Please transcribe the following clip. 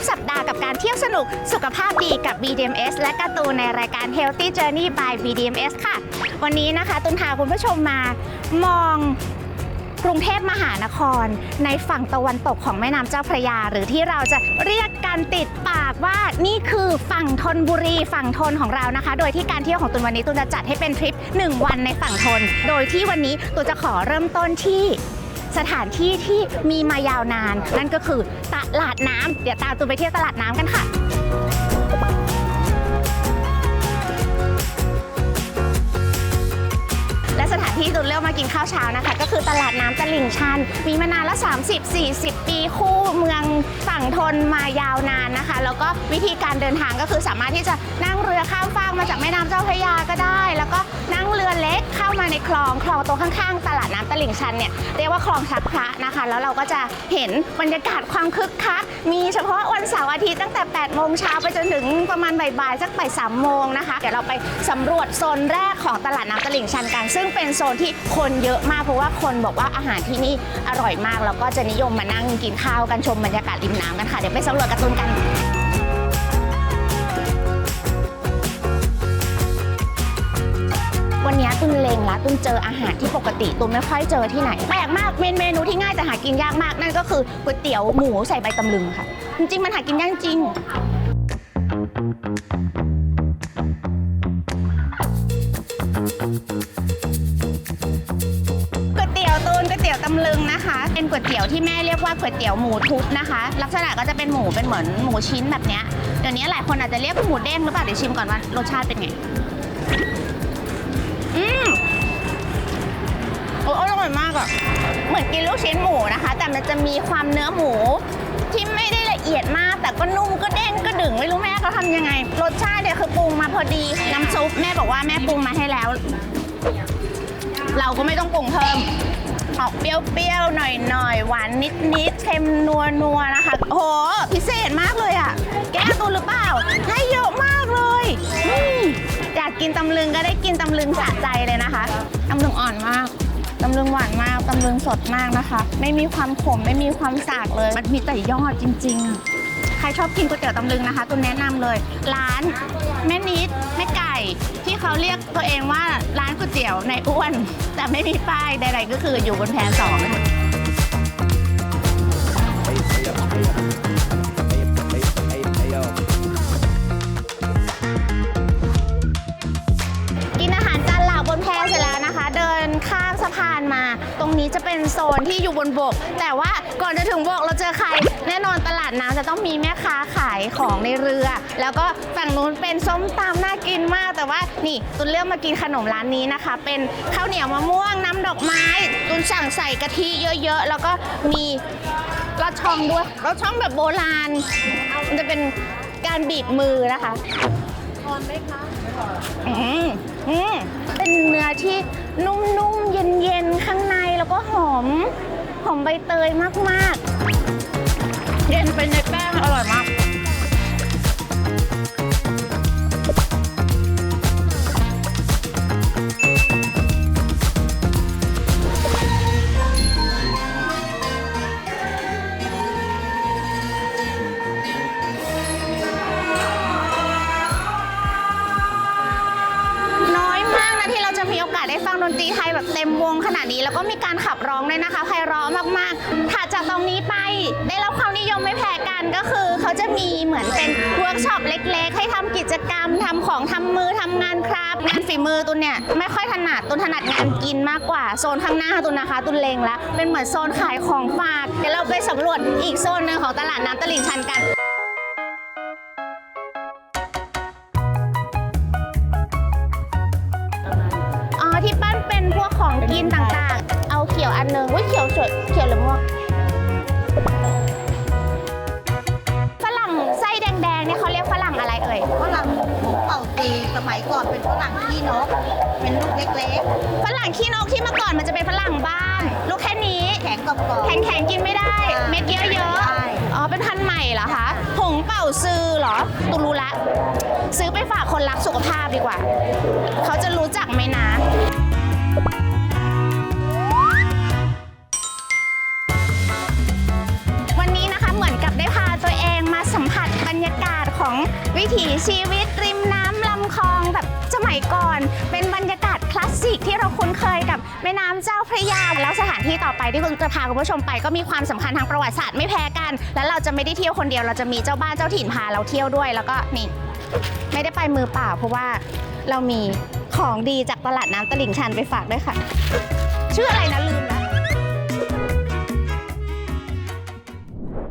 กสัปดาห์กับการเที่ยวสนุกสุขภาพดีกับ BDMS และการ์ตูนในรายการ Healthy Journey by BDMS ค่ะ วันนี้นะคะตุนพาคุณผู้ชมมามองกรุงเทพมหานคร ในฝั่งตะวันตกของแม่น้ำเจ้าพระยา หรือที่เราจะเรียกกันติดปากว่านี่คือฝั่งธนบุรีฝั่งทนของเรานะคะ โดยที่การเที่ยวของตุนวันนี้ตุนจะจัดให้เป็นทริป 1 วันในฝั่งทนโดยที่วันนี้ตุนจะขอเริ่มต้นที่ สถานที่ที่มีมายาวนาน นั่นก็คือตลาดน้ำเดี๋ยวตามตูนไปเที่ยวตลาดน้ำกันค่ะ ที่ตุนเลือกมากินข้าวเช้านะคะ ก็คือตลาดน้ำตลิ่งชัน มีมานานละ 30-40 ปีคู่เมืองฝั่งทนมายาวนานนะคะ แล้วก็วิธีการเดินทางก็คือสามารถที่จะนั่งเรือข้ามฟากมาจากแม่น้ำเจ้าพระยาก็ได้ แล้วก็นั่งเรือเล็กเข้ามาในคลองคลองตรงข้างๆ ตลาดน้ำตลิ่งชันเนี่ยเรียกว่าคลองชักพระนะคะ แล้วเราก็จะเห็นบรรยากาศความคึกคักมีเฉพาะวันเสาร์อาทิตย์ตั้งแต่8โมงเช้าไปจนถึงประมาณบ่ายๆสักบ่ายสามโมงนะคะเดี๋ยวเราไปสำรวจโซนแรกของตลาดน้ำตลิ่งชันกัน ซึ่งเป็นโซนที่คนเยอะมากเพราะว่าคนบอกว่าอาหารที่นี่อร่อยมากแล้วก็จะนิยมมานั่งกินข้าวกันชมบรรยากาศริมน้ำกันค่ะเดี๋ยวไปสำรวจการ์ตูนกันวันนี้ตุนเลงละตุนเจออาหารที่ปกติตุนไม่ค่อยเจอที่ไหนแปลกมากเมนเมนูที่ง่ายแต่หากินยากมากนั่นก็คือก๋วยเตี๋ยวหมูใส่ใบตำลึงค่ะ จริงๆมันหากินยากจริง ตี๋ยวตำลึงนะคะ เป็นก๋วยเตี๋ยวที่แม่เรียกว่าก๋วยเตี๋ยวหมูทุบนะคะ ลักษณะก็จะเป็นหมูเป็นเหมือนหมูชิ้นแบบเนี้ยเดี๋ยวนี้หลายคนอาจจะเรียกหมูเด้งหรือเปล่าเดี๋ยวชิมก่อนว่ารสชาติเป็นไงอืมโอ้อร่อยมากอะเหมือนกินลูกชิ้นหมูนะคะ แต่มันจะมีความเนื้อหมูที่ไม่ได้ละเอียดมาก แต่ก็นุ่มก็เด้งก็ดึงไม่รู้แม่เขาทำยังไง รสชาติเนี่ยคือปรุงมาพอดีน้ำซุปแม่บอกว่าแม่ปรุงมาให้แล้ว เราก็ไม่ต้องปรุงเพิ่ม ออกเปรี้ยวๆ หน่อยๆ หวานนิดๆ เค็มนัวๆนะคะ โอ้โห พิเศษมากเลยอะ แก้ตัวหรือเปล่า ให้เยอะมากเลยอืมอยากกินตำลึงก็ได้กินตำลึงสะใจเลยนะคะตำลึงอ่อนมากตำลึงหวานมากตำลึงสดมากนะคะ ไม่มีความขมไม่มีความสากเลย มันมีแต่ยอดจริง ๆ ใครชอบกินก๋วยเตี๋ยวตำลึงนะคะตุนแนะนำเลย ร้าน แม่นิดแม่ไก่ เขาเรียกตัวเองว่าร้านก๋วยเตี๋ยวในอ้วน แต่ไม่มีป้ายใดๆก็คืออยู่บนแพสองนะคะ นี้จะเป็นโซนที่อยู่บนบก แต่ว่าก่อนจะถึงบกเราเจอใคร แน่นอนตลาดน้ำจะต้องมีแม่ค้าขายของในเรือ แล้วก็ฝั่งนู้นเป็นส้มตำน่ากินมาก แต่ว่านี่ตุนเลือกมากินขนมร้านนี้นะคะ เป็นข้าวเหนียวมะม่วงน้ำดอกไม้ ตุนสั่งใส่กะทิเยอะๆ แล้วก็มีรสช่องด้วยรสช่องแบบโบราณ มันจะเป็นการบีบมือนะคะอืมอืมเป็นเนื้อที่นุ่มๆ เย็นๆ ข้างในแล้วก็หอม หอมใบเตยมากๆ เย็นเป็นในแป้งอร่อยมาก ดนตรีไทยแบบเต็มวงขนาดนี้ แล้วก็มีการขับร้องด้วยนะคะไพเราะมากๆถัดจากตรงนี้ไปได้รับความนิยมไม่แพ้กันก็คือ เขาจะมีเหมือนเป็นเวิร์กช็อปเล็ก ๆ ให้ทำกิจกรรมทำของทำมือทำงานคราฟงานฝีมือตุนเนี่ยไม่ค่อยถนัดตุนถนัดงานกินมากกว่าโซนข้างหน้าตุนนะคะ ตุนเลงแล้วเป็นเหมือนโซนขายของฝากเดี๋ยวเราไปสำรวจอีกโซนหนึ่งของตลาดน้ำตลิ่งชันกัน กของกินต่างๆ เอาเขียวอันหนึงอุ้ยเขียวสวยเขียวหรือม่วงฝรั่งไส้แดงๆเนี่ยเขาเรียกฝรั่งอะไรเอ่ย ฝรั่งหมูเป่าตีสมัยก่อนเป็นฝรั่งขี้นก เป็นลูกเล็กฝรั่งขี้นกที่เมื่อก่อนมันจะเป็นฝรั่งบ้านลูกแค่นี้ ๆ แข็งกรอบๆ แข็งๆกินไม่ได้เม็ดเยอะใช่ๆอ๋อ เป็นพันธุ์ใหม่เหรอคะ ผงเป่าซื้อเหรอตูรู้ละ ซื้อไปฝากคนรักสุขภาพดีกว่า เขาจะรู้จักไหมนะ วิถีชีวิตริมน้ำลำคลองแบบสมัยก่อน เป็นบรรยากาศคลาสสิกที่เราคุ้นเคยกับแม่น้ำเจ้าพระยาแล้วสถานที่ต่อไปที่คุณจะพาคุณผู้ชมไปก็มีความสำคัญทางประวัติศาสตร์ไม่แพ้กัน แล้วเราจะไม่ได้เที่ยวคนเดียวเราจะมีเจ้าบ้านเจ้าถิ่นพาเราเที่ยวด้วยแล้วก็นี่ ไม่ได้ไปมือเปล่า เพราะว่าเรามีของดีจากตลาดน้ำตลิ่งชันไปฝากด้วยค่ะ ชื่ออะไรนะลืม